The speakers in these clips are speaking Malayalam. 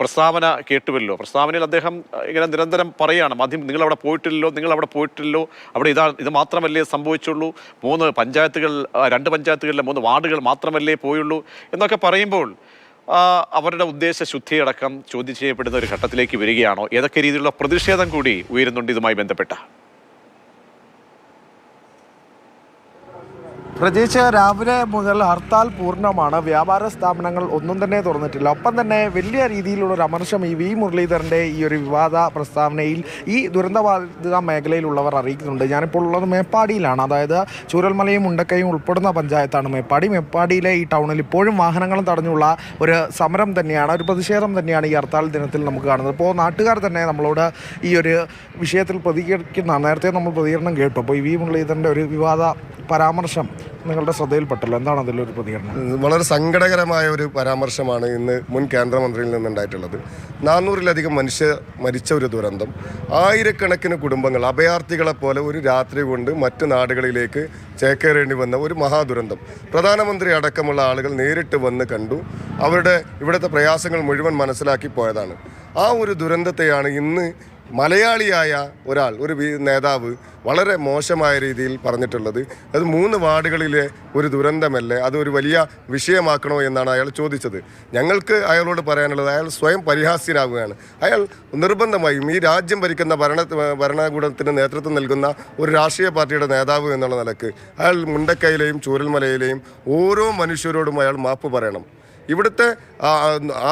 പ്രസ്താവന കേട്ടുവല്ലോ. പ്രസ്താവനയിൽ അദ്ദേഹം ഇങ്ങനെ നിരന്തരം പറയുകയാണ് മാധ്യമം നിങ്ങൾ അവിടെ പോയിട്ടില്ലല്ലോ നിങ്ങൾ അവിടെ പോയിട്ടില്ലല്ലോ. അവിടെ ഇതാ ഇത് മാത്രമല്ലേ സംഭവിച്ചുള്ളൂ. മൂന്ന് പഞ്ചായത്തുകൾ രണ്ട് പഞ്ചായത്തുകളിലെ മൂന്ന് വാർഡുകൾ മാത്രമല്ലേ പോയുള്ളൂ. എന്നൊക്കെ പറയുമ്പോൾ അവരുടെ ഉദ്ദേശ ശുദ്ധിയടക്കം ചോദ്യം ചെയ്യപ്പെടുന്ന ഒരു ഘട്ടത്തിലേക്ക് വരികയാണോ? ഏതൊക്കെ രീതിയിലുള്ള പ്രതിഷേധം കൂടി ഉയരുന്നുണ്ട് ഇതുമായി ബന്ധപ്പെട്ട? പ്രത്യേകിച്ച് രാവിലെ മുതൽ ഹർത്താൽ പൂർണമാണ്. വ്യാപാര സ്ഥാപനങ്ങൾ ഒന്നും തന്നെ തുറന്നിട്ടില്ല. ഒപ്പം തന്നെ വലിയ രീതിയിലുള്ള ഒരു അമർഷം ഈ വി മുരളീധരന്റെ ഈ ഒരു വിവാദ പ്രസ്താവനയിൽ ഈ ദുരന്തബാധിത മേഖലയിലുള്ളവർ അറിയിക്കുന്നുണ്ട്. ഞാനിപ്പോൾ ഉള്ളത് മേപ്പാടിയിലാണ്. അതായത് ചൂരൽമലയും മുണ്ടക്കയും ഉൾപ്പെടുന്ന പഞ്ചായത്താണ് മേപ്പാടി. മേപ്പാടിയിലെ ഈ ടൗണിൽ ഇപ്പോഴും വാഹനങ്ങളും തടഞ്ഞുള്ള ഒരു സമരം തന്നെയാണ് ഒരു പ്രതിഷേധം തന്നെയാണ് ഈ ഹർത്താൽ ദിനത്തിൽ നമുക്ക് കാണുന്നത്. ഇപ്പോൾ നാട്ടുകാർ തന്നെ നമ്മളോട് ഈ ഒരു വിഷയത്തിൽ പ്രതികരിക്കുന്ന നേരത്തെ നമ്മൾ പ്രതികരണം കേട്ടു. അപ്പോൾ ഈ വി മുരളീധരന്റെ ഒരു വിവാദ പരാമർശം നിങ്ങളുടെ ശ്രദ്ധയിൽപ്പെട്ടല്ലോ? എന്താണ് അതിലൊരു പ്രതികരണം? വളരെ സങ്കടകരമായ ഒരു പരാമർശമാണ് ഇന്ന് മുൻ കേന്ദ്രമന്ത്രിയിൽ നിന്നുണ്ടായിട്ടുള്ളത് നാനൂറിലധികം മനുഷ്യ മരിച്ച ഒരു ദുരന്തം. ആയിരക്കണക്കിന് കുടുംബങ്ങൾ അഭയാർത്ഥികളെ പോലെ ഒരു രാത്രി കൊണ്ട് മറ്റ് നാടുകളിലേക്ക് ചേക്കേറേണ്ടി വന്ന ഒരു മഹാദുരന്തം. പ്രധാനമന്ത്രി അടക്കമുള്ള ആളുകൾ നേരിട്ട് വന്ന് കണ്ടു. അവരുടെ ഇവിടുത്തെ പ്രയാസങ്ങൾ മുഴുവൻ മനസ്സിലാക്കി പോയതാണ്. ആ ഒരു ദുരന്തത്തെയാണ് ഇന്ന് മലയാളിയായ ഒരാൾ ഒരു നേതാവ് വളരെ മോശമായ രീതിയിൽ പറഞ്ഞിട്ടുള്ളത്. അത് മൂന്ന് വാർഡുകളിലെ ഒരു ദുരന്തമല്ലേ? അത് ഒരു വലിയ വിഷയമാക്കണോ എന്നാണ് അയാൾ ചോദിച്ചത്. ഞങ്ങൾക്ക് അയാളോട് പറയാനുള്ളത് അയാൾ സ്വയം പരിഹാസ്യനാവുകയാണ്. അയാൾ നിർബന്ധമായും ഈ രാജ്യം ഭരിക്കുന്ന ഭരണ ഭരണകൂടത്തിന് നേതൃത്വം നൽകുന്ന ഒരു രാഷ്ട്രീയ പാർട്ടിയുടെ നേതാവ് എന്നുള്ള നിലയ്ക്ക് അയാൾ മുണ്ടക്കയിലെയും ചൂരൽമലയിലെയും ഓരോ മനുഷ്യരോടും അയാൾ മാപ്പ് പറയണം. ഇവിടുത്തെ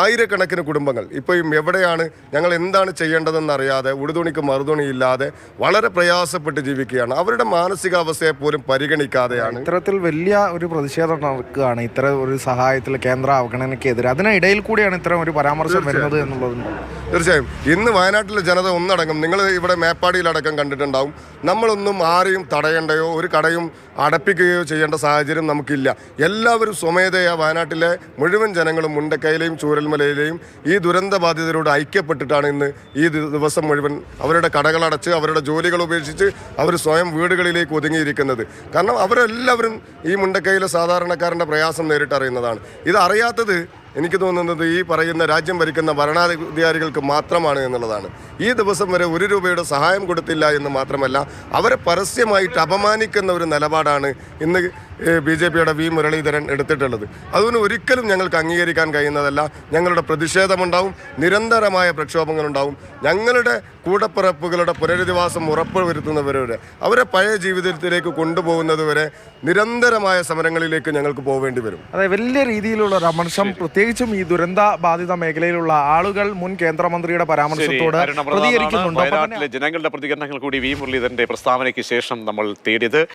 ആയിരക്കണക്കിന് കുടുംബങ്ങൾ. ഇപ്പോഴും എവിടെയാണ് ഞങ്ങൾ എന്താണ് ചെയ്യേണ്ടതെന്ന് അറിയാതെ ഉടുതുണിക്ക് മറുതുണിയില്ലാതെ വളരെ പ്രയാസപ്പെട്ട് ജീവിക്കുകയാണ്. അവരുടെ മാനസികാവസ്ഥയെ പോലും പരിഗണിക്കാതെയാണ്. ഇത്തരത്തിൽ വലിയ ഒരു പ്രതിഷേധം നടക്കുകയാണ്. ഇത്തരം ഒരു സഹായത്തിൽ കേന്ദ്ര അവഗണനയ്ക്കെതിരെ. അതിനിടയിൽ കൂടിയാണ് ഇത്തരം ഒരു പരാമർശം വരുന്നത് എന്നുള്ളതുണ്ട് തീർച്ചയായും. ഇന്ന് വയനാട്ടിലെ ജനത ഒന്നടങ്കം നിങ്ങൾ ഇവിടെ മേപ്പാടിയിലടക്കം കണ്ടിട്ടുണ്ടാവും. നമ്മളൊന്നും ആരെയും തടയേണ്ടയോ ഒരു കടയും അടപ്പിക്കുകയോ ചെയ്യേണ്ട സാഹചര്യം നമുക്കില്ല. എല്ലാവരും സ്വമേധയാ വയനാട്ടിലെ മുഴുവൻ ജനങ്ങളും മുണ്ടക്കയിലെയും ചൂരൽമലയിലെയും ഈ ദുരന്ത ബാധിതരോട് ഐക്യപ്പെട്ടിട്ടാണ് ഇന്ന് ഈ ദിവസം മുഴുവൻ അവരുടെ കടകളടച്ച് അവരുടെ ജോലികൾ ഉപേക്ഷിച്ച് അവർ സ്വയം വീടുകളിലേക്ക് ഒതുങ്ങിയിരിക്കുന്നത്. കാരണം അവരെല്ലാവരും ഈ മുണ്ടക്കയിലെ സാധാരണക്കാരന്റെ പ്രയാസം നേരിട്ടറിയുന്നതാണ്. ഇത് അറിയാത്തത് എനിക്ക് തോന്നുന്നത് ഈ പറയുന്ന രാജ്യം ഭരിക്കുന്ന ഭരണാധികാരികൾക്ക് മാത്രമാണ് എന്നുള്ളതാണ്. ഈ ദിവസം വരെ ഒരു രൂപയുടെ സഹായം കൊടുത്തില്ല എന്ന് മാത്രമല്ല അവരെ പരസ്യമായിട്ട് അപമാനിക്കുന്ന ഒരു നിലപാടാണ് ഇന്ന് ബി ജെ പിയുടെ വി മുരളീധരൻ എടുത്തിട്ടുള്ളത്. അതുകൊണ്ട് ഒരിക്കലും ഞങ്ങൾക്ക് അംഗീകരിക്കാൻ കഴിയുന്നതല്ല. ഞങ്ങളുടെ പ്രതിഷേധമുണ്ടാവും നിരന്തരമായ പ്രക്ഷോഭങ്ങളുണ്ടാവും. ഞങ്ങളുടെ കൂടപ്പിറപ്പുകളുടെ പുനരധിവാസം ഉറപ്പുവരുത്തുന്നവരെ അവരെ പഴയ ജീവിതത്തിലേക്ക് കൊണ്ടുപോകുന്നതുവരെ നിരന്തരമായ സമരങ്ങളിലേക്ക് ഞങ്ങൾക്ക് പോവേണ്ടി വരും. അതെ വലിയ രീതിയിലുള്ള ഒരു അമർഷം. പ്രത്യേകിച്ചും ഈ ദുരന്ത ബാധിത മേഖലയിലുള്ള ആളുകൾ മുൻ കേന്ദ്രമന്ത്രിയുടെ പരാമർശത്തോട് പ്രതികരിക്കുന്നുണ്ട്. വയനാട്ടിലെ ജനങ്ങളുടെ പ്രതികരണങ്ങൾ കൂടി വി മുരളീധരന്റെ പ്രസ്താവനയ്ക്ക് ശേഷം നമ്മൾ തേടിയത്.